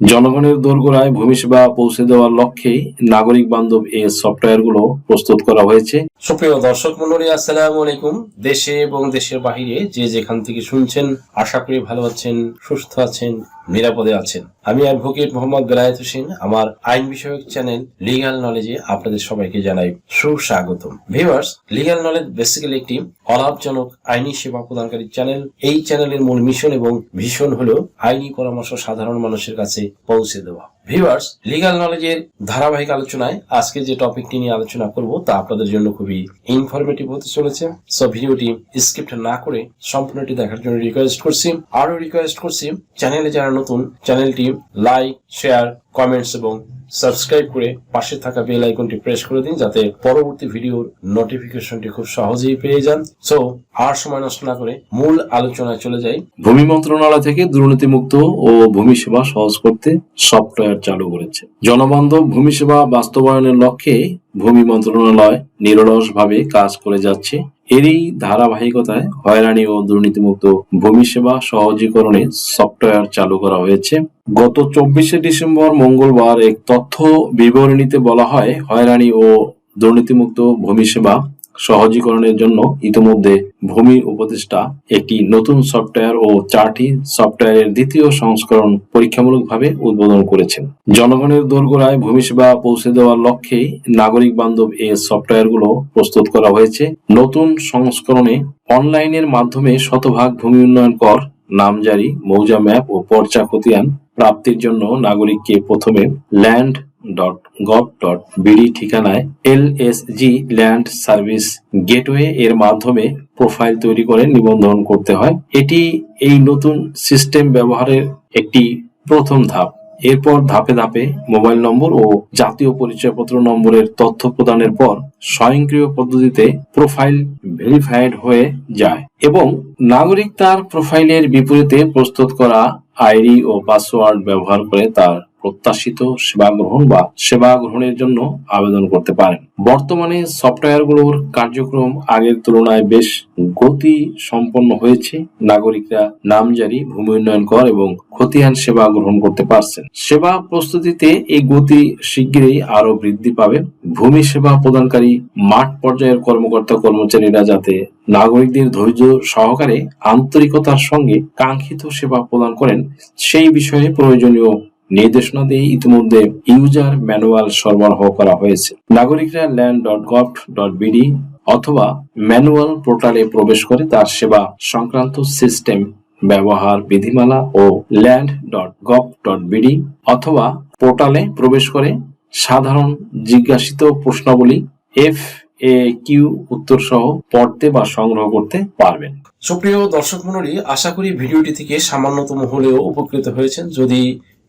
জনগণের দোরগোড়ায় ভূমি সেবা পৌঁছে দেওয়ার লক্ষ্যে নাগরিক বান্ধব এই সফটওয়্যারগুলো প্রস্তুত করা হয়েছে। সুপ্রিয় দর্শক মন্ডলী আসসালাম আলাইকুম। দেশে এবং দেশের বাহিরে যে যেখান থেকে শুনছেন, আশা করি ভালো আছেন, সুস্থ আছেন নিরাপদে আছেন। আমি অ্যাডভোকেট মোহাম্মদ বেলায়েত হোসেন, আমার আইন বিষয়ক চ্যানেল লিগাল নলেজে আপনাদের সবাইকে জানাই সুস্বাগতম। ভিউয়ার্স লিগাল নলেজ বেসিক্যালি একটি অলাভজনক আইনি সেবা প্রদানকারী চ্যানেল এই চ্যানেলের মূল মিশন এবং ভীষণ হলো আইনি পরামর্শ সাধারণ মানুষের কাছে পৌঁছে দেওয়া। ভিউয়ার্স লিগ্যাল নলেজের ধারাবাহিক আলোচনায় আজকে যে টপিকটি নিয়ে আলোচনা করব তা আপনাদের জন্য খুবই ইনফরমেটিভ হতে চলেছে। সো ভিডিওটি স্ক্রিপ্ট না করে সম্পূর্ণটি দেখার জন্য রিকোয়েস্ট করছি। আরও রিকোয়েস্ট করছি চ্যানেলে যারা নতুন চ্যানেলটি লাইক শেয়ার কমেন্টস এবং সাবস্ক্রাইব করে পাশে থাকা বেল আইকনটি প্রেস করে দিন যাতে পরবর্তী ভিডিওর নোটিফিকেশনটি খুব সহজেই পেয়ে যান। সো আর সময় নষ্ট না করে মূল আলোচনায় চলে যাই। ভূমি মন্ত্রণালয় থেকে দুর্নীতিমুক্ত ও ভূমি সেবা সহজ করতে সফটওয়্যার চালু করেছে। জনবান্ধব ভূমি সেবা বাস্তবায়নের লক্ষ্যে ভূমি মন্ত্রণালয় নিরলসভাবে কাজ করে যাচ্ছে। এরই ধারাবাহিকতায় হয়রানি ও দুর্নীতিমুক্ত ভূমি সেবা সহজীকরণে সফটওয়্যার চালু করা হয়েছে। গত চব্বিশে ডিসেম্বর মঙ্গলবার এক তথ্য বিবরণীতে বলা হয়, হয়রানি ও দুর্নীতিমুক্ত ভূমি সেবা সহজীকরণের জন্য ইতিমধ্যে ভূমি উপদেষ্টা একটি নতুন সফটওয়্যার ও চারটি সফটওয়্যারের দ্বিতীয় সংস্করণ পরীক্ষামূলকভাবে উদ্বোধন করেছেন। জনগণের দোরগোড়ায় ভূমি সেবা পৌঁছে দেওয়ার লক্ষ্যে নাগরিক বান্ধব এই সফটওয়্যারগুলো প্রস্তুত করা হয়েছে। নতুন সংস্করণে অনলাইনের মাধ্যমে শতভাগ ভূমি উন্নয়ন কর, নামজারি, মৌজা ম্যাপ ও পর্চা খতিয়ান প্রাপ্তির জন্য নাগরিককে প্রথমে land dot gov dot BD ঠিকানায় L S G land service gateway এর মাধ্যমে প্রোফাইল তৈরি করে নিবন্ধন করতে হয়। এটি এই নতুন সিস্টেম ব্যবহারের একটি প্রথম ধাপ। এরপর ধাপে ধাপে মোবাইল নম্বর ও জাতীয় পরিচয়পত্র নম্বরের তথ্য প্রদানের পর স্বয়ংক্রিয় পদ্ধতিতে প্রোফাইল ভেরিফাইড হয়ে যায় এবং নাগরিক তার প্রোফাইলের বিপরীতে প্রস্তুত করা আইডি ও পাসওয়ার্ড ব্যবহার করে তার প্রত্যাশিত সেবা গ্রহণ বা সেবা গ্রহণের জন্য আবেদন করতে পারেন। বর্তমানে সফটওয়্যারগুলোর কার্যক্রম আগের তুলনায় বেশ গতি সম্পন্ন হয়েছে। নাগরিকরা নাম নামজারি, ভূমি উন্নয়ন কর এবং খতিয়ান সেবা গ্রহণ করতে পারছেন। সেবা প্রস্তুতিতে এই গতি শীঘ্রই আরও বৃদ্ধি পাবে। ভূমি সেবা প্রদানকারী মাঠ পর্যায়ের কর্মকর্তা কর্মচারীরা যাতে নাগরিকদের ধৈর্য সহকারে আন্তরিকতার সঙ্গে কাঙ্ক্ষিত সেবা প্রদান করেন, সেই বিষয়ে প্রয়োজনীয় নির্দেশনা দিয়ে ইতিমধ্যে ইউজার ম্যানুয়াল সরবরাহ করা হয়েছে। নাগরিকরা land dot gov dot BD অথবা ম্যানুয়াল পোর্টালে প্রবেশ করে তার সেবা সংক্রান্ত সিস্টেম, ব্যবহার বিধিমালা ও land dot gov dot BD অথবা পোর্টালে প্রবেশ করে সাধারণ জিজ্ঞাসিত প্রশ্নাবলী, এফ এ কিউ উত্তর সহ পড়তে বা সংগ্রহ করতে পারবেন। সুপ্রিয় দর্শক মন্ডলী আশা করি ভিডিওটি থেকে সামান্যতম হলেও উপকৃত হয়েছেন। যদি